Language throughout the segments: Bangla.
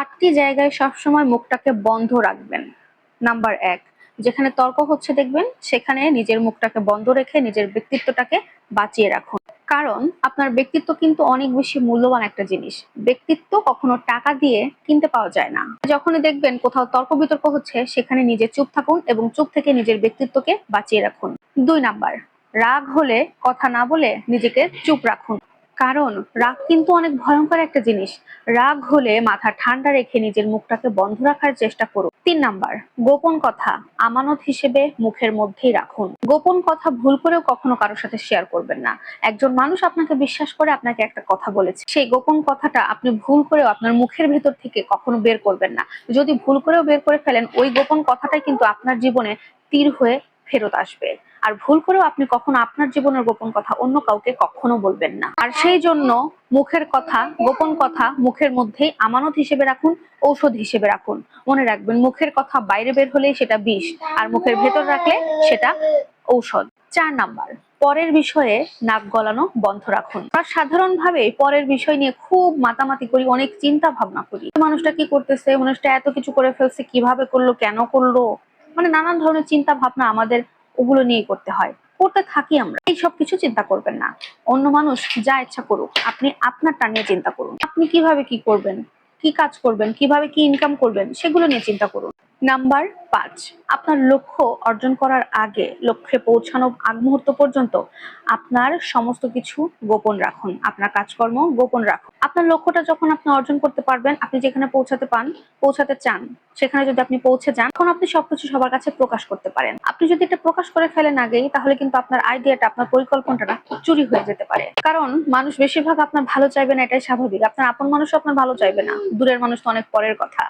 আটটি জায়গায় সবসময় মুখটাকে বন্ধ রাখবেন। নাম্বার এক, যেখানে তর্ক হচ্ছে দেখবেন, সেখানে নিজের মুখটাকে বন্ধ রেখে নিজের ব্যক্তিত্বটাকে বাঁচিয়ে রাখুন। কারণ আপনার ব্যক্তিত্ব কিন্তু অনেক বেশি মূল্যবান একটা জিনিস। ব্যক্তিত্ব কখনো টাকা দিয়ে কিনতে পাওয়া যায় না। যখনই দেখবেন কোথাও তর্ক বিতর্ক হচ্ছে, সেখানে নিজে চুপ থাকুন এবং চুপ থেকে নিজের ব্যক্তিত্বকে বাঁচিয়ে রাখুন। দুই নাম্বার, রাগ হলে কথা না বলে নিজেকে চুপ রাখুন। কারণ রাগ কিন্তু অনেক ভয়ঙ্কর একটা জিনিস। রাগ হলে মাথা ঠান্ডা রেখে নিজের মুখটাকে বন্ধ রাখার চেষ্টা করুন। তিন নাম্বার, গোপন কথা, আমানত হিসেবে মুখের মধ্যেই রাখুন। গোপন কথা ভুল করেও কখনো কারোর সাথে শেয়ার করবেন না। একজন মানুষ আপনাকে বিশ্বাস করে আপনাকে একটা কথা বলেছে। সেই গোপন কথাটা আপনি ভুল করেও আপনার মুখের ভেতর থেকে কখনো বের করবেন না। যদি ভুল করেও বের করে ফেলেন, ওই গোপন কথাটাই কিন্তু আপনার জীবনে তীর হয়ে ফেরত আসবে। আর ভুল করেও আপনি কখনো আপনার জীবনের গোপন কথা অন্য কাউকে কখনো বলবেন না। আর সেই জন্য মুখের কথা, গোপন কথা মুখের মধ্যেই আমানত হিসেবে রাখুন, ঔষধ হিসেবে রাখুন। মনে রাখবেন, মুখের কথা বাইরে বের হলে সেটা বিষ, আর মুখের ভেতর রাখলে সেটা ঔষধ। চার নাম্বার, পরের বিষয়ে নাক গলানো বন্ধ রাখুন। আর সাধারণভাবে পরের বিষয় নিয়ে খুব মাতামাতি করি, অনেক চিন্তা ভাবনা করি। মানুষটা কি করতেছে? মানুষটা এত কিছু করে ফেলছে, কীভাবে করল, কেন করল? মানে নানান ধরনের চিন্তা ভাবনা আমাদের ওগুলো নিয়ে করতে হয়। করতে থাকি আমরা। এই সব কিছু চিন্তা করবেন না। অন্য মানুষ যা ইচ্ছা করুক, আপনি আপনারটা নিয়ে চিন্তা করুন। আপনি কীভাবে কি করবেন, কি কাজ করবেন, কীভাবে কি ইনকাম করবেন, সেগুলো নিয়ে চিন্তা করুন। নাম্বার পাঁচ, আপনার লক্ষ্য অর্জন করার আগে, লক্ষ্যে পৌঁছানোর আগ মুহূর্ত পর্যন্ত আপনার সমস্ত কিছু গোপন রাখুন। আপনার কাজকর্ম গোপন রাখুন। আপনার লক্ষ্যটা যখন আপনি অর্জন করতে পারবেন, আপনি যেখানে পৌঁছাতে পান, পৌঁছাতে চান, সেখানে যদি আপনি পৌঁছে যান, তখন আপনি সবকিছু সবার কাছে প্রকাশ করতে পারেন। আপনি যদি এটা প্রকাশ করে ফেলেন আগেই, তাহলে কিন্তু আপনার আইডিয়াটা আপনার পরিকল্পনাটা চুরি হয়ে যেতে পারে। কারণ মানুষ বেশিরভাগ আপনার ভালো চাইবে না, এটাই স্বাভাবিক। আপনার আপন মানুষ আপনার ভালো চাইবে না। দূরের মানুষ তো অনেক পরের কথা।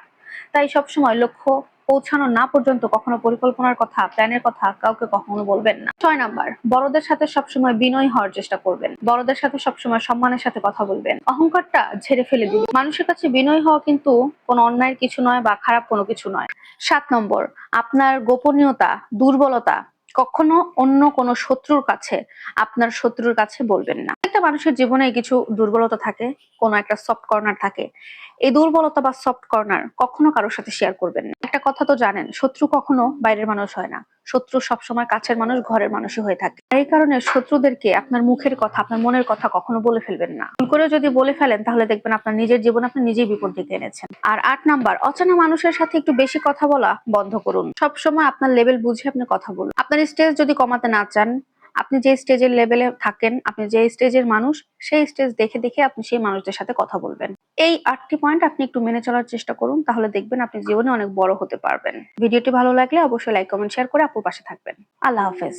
তাই সবসময় লক্ষ্য পৌঁছানো না পর্যন্ত কখনো পরিকল্পনার কথা, প্ল্যানের কথা কাউকে কখনো বলবেন না। ছয় নাম্বার, বড়দের সাথে সবসময় বিনয় হওয়ার চেষ্টা করবেন। বড়দের সাথে সবসময় সম্মানের সাথে কথা বলবেন। অহংকারটা ঝেড়ে ফেলে দিবেন। মানুষের কাছে বিনয় হওয়া কিন্তু কোনো অন্যায়ের কিছু নয় বা খারাপ কোনো কিছু নয়। সাত নম্বর, আপনার গোপনীয়তা, দুর্বলতা কখনো অন্য কোনো শত্রুর কাছে, আপনার শত্রুর কাছে বলবেন না। মানুষের জীবনে কিছু দুর্বলতা থাকে, কোনো একটা সফট কর্নার থাকে। এই দুর্বলতা বা সফট কর্নার কখনো কারোর সাথে শেয়ার করবেন না। একটা কথা তো জানেন, শত্রু কখনো বাইরের মানুষ হয় না। শত্রু সবসময় কাছের মানুষ, ঘরের মানুষই হয়ে থাকে। এই কারণে শত্রুদেরকে আপনার মুখের কথা, আপনার মনের কথা কখনো বলে ফেলবেন না। ভুল করে যদি বলে ফেলেন, তাহলে দেখবেন আপনার নিজের জীবন আপনি নিজেই বিপদ ডেকে এনেছেন। আর আট নাম্বার, অচেনা মানুষের সাথে একটু বেশি কথা বলা বন্ধ করুন। সবসময় আপনার লেভেল বুঝে আপনি কথা বলুন। আপনার স্টেজ যদি কমাতে না চান আপনি যে স্টেজের লেভেলে থাকেন, আপনি যে স্টেজের মানুষ, সেই স্টেজ দেখে দেখে আপনি সেই মানুষদের সাথে কথা বলবেন। এই আটটি পয়েন্ট আপনি একটু মেনে চলার চেষ্টা করুন, তাহলে দেখবেন আপনি জীবনে অনেক বড় হতে পারবেন। ভিডিওটি ভালো লাগলে অবশ্যই লাইক কমেন্ট শেয়ার করে আপুর পাশে থাকবেন। আল্লাহ হাফেজ।